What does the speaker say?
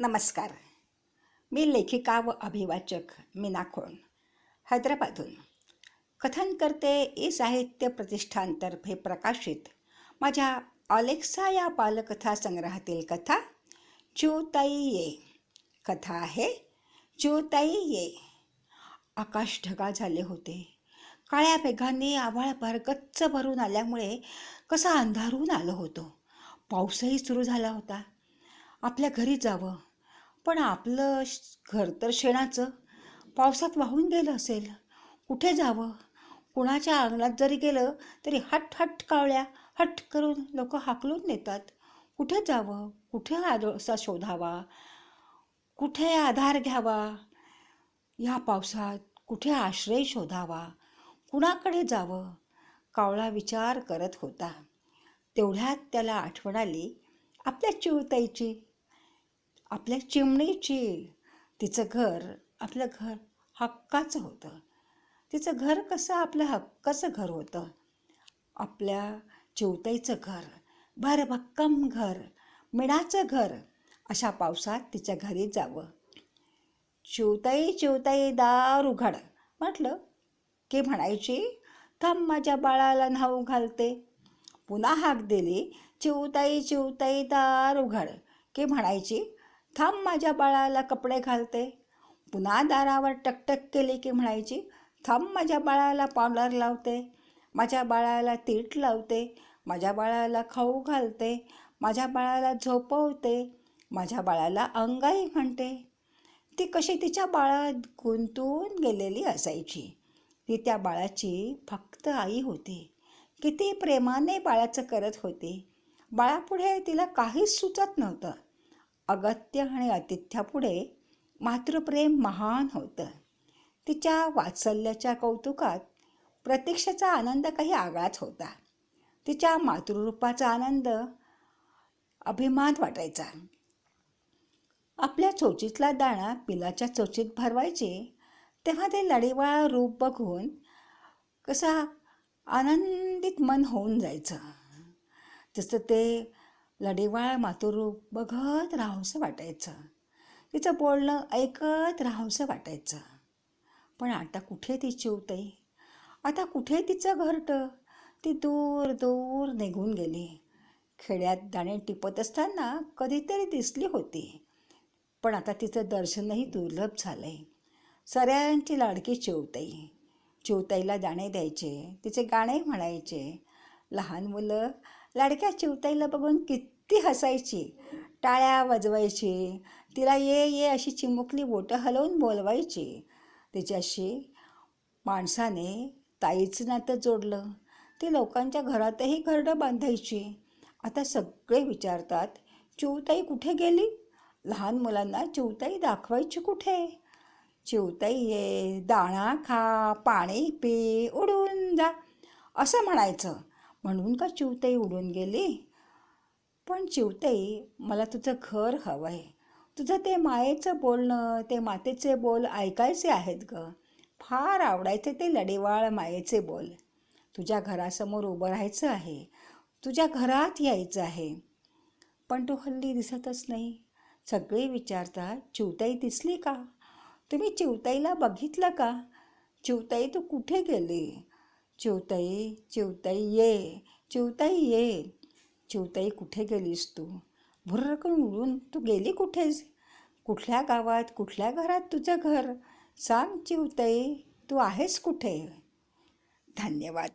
नमस्कार. मी लेखिका व अभिवाचक मीना खोण हैदराबादहून. कथन करते ई साहित्य प्रतिष्ठानतर्फे प्रकाशित माझ्या ऑलेक्सा या बालकथा संग्रहातील कथा ज्योताई ये कथा आहे ज्योताई ये आकाश ढगाळ झाले होते. काळ्या मेघांनी आभाळ भरगच्च भरून आल्यामुळे कसा अंधारून आलो होतो. पाऊसही सुरू झाला होता. आपल्या घरी जावं. पण आपलं श- घर तर शेणाचं. पावसात वाहून गेलं असेल. कुठे जावं? कुणाच्या अंगणात जरी गेलं तरी हट हट कावळ्या हट करून लोक हाकलून नेतात. कुठे जावं? कुठे आदसा शोधावा? कुठे आधार घ्यावा? ह्या पावसात कुठे आश्रय शोधावा? कुणाकडे जावं? कावळा विचार करत होता. तेवढ्यात त्याला आठवण आली आपल्या चिवताईची. आपल्या चिमणीची तिचं घर आपलं घर हक्काचं होतं. तिचं घर कसं आपलं हक्काचं घर होतं? आपल्या चिवताईचं घर भरभक्कम घर मिणाचं घर अशा पावसात तिच्या घरी जावं. चिवताई चिवताई दार उघड म्हटलं की म्हणायची? थांब माझ्या बाळाला न्हाऊ घालते. पुन्हा हाक दिली चिवताई चिवताई दार उघड की म्हणायची? थांब माझ्या बाळाला कपडे घालते. पुन्हा दारावर टकटक केली की म्हणायची थांब माझ्या बाळाला पावडर लावते. माझ्या बाळाला तीट लावते. माझ्या बाळाला खाऊ घालते. माझ्या बाळाला झोपवते. माझ्या बाळाला अंगाई म्हणते. ती कशी तिच्या बाळात गुंतून गेलेली असायची. ती त्या बाळाची फक्त आई होती. किती प्रेमाने बाळाचं करत होती. बाळापुढे तिला काहीच सुचत नव्हतं. अगत्य आणि आतिथ्यापुढे मातृप्रेम महान होतं. तिच्या वात्सल्याच्या कौतुकात प्रतीक्षेचा आनंद काही आगळाच होता. तिच्या मातृरूपाचा आनंद अभिमान वाटायचा. आपल्या चोचीतला दाणा पिलाच्या चोचीत भरवायचे तेव्हा ते लढीवाळा रूप बघून कसा आनंदित मन होऊन जायचं. जसं ते लडेवाळ मातृरूप बघत राहावंसं वाटायचं. तिचं बोलणं ऐकत राहावंसं वाटायचं. पण आता कुठे ती चिवताई आता कुठे तिचं घरटं? ती दूर दूर निघून गेली. खेड्यात दाणे टिपत असताना कधीतरी दिसली होती. पण आता तिचं दर्शनही दुर्लभ झालं आहे सऱ्यांची लाडकी चिवताई चिवताईला दाणे द्यायचे तिचे गाणे म्हणायचे. लहान मुलं लाडक्या चिवताईला बघून किती हसायची. टाळ्या वाजवायची. तिला ये ये अशी चिमुकली बोटं हलवून बोलवायची. तिच्याशी माणसाने ताईचं नातं जोडलं. ती लोकांच्या घरातही घरडं बांधायची. आता सगळे विचारतात चिवताई कुठे गेली? लहान मुलांना चिवताई दाखवायची कुठे? चिवताई ये दाणा खा पाणी पी उडून जा. असं म्हणायचं. म्हणून का चिवताई उडून गेली? पण चिवताई मला तुझं घर हवं आहे तुझं ते मायेचं बोलणं ते मातेचे बोल ऐकायचे आहेत ग. फार आवडायचे ते लडेवाळ मायेचे बोल. तुझ्या घरासमोर उभं राहायचं आहे. तुझ्या घरात यायचं आहे. पण तू हल्ली दिसतच नाही. सगळे विचारतात चिवताई दिसली का? तुम्ही चिवताईला बघितलं का? चिवताई तू कुठे गेली? चिवताई चिवताई ये चिवताई ये चिवताई कुठे गेलीस तू? भुर्रकन उडून तू गेली कुठेस? कुठल्या गावात कुठल्या घरात तुझं घर? सांग चिवताई तू आहेस कुठे? धन्यवाद.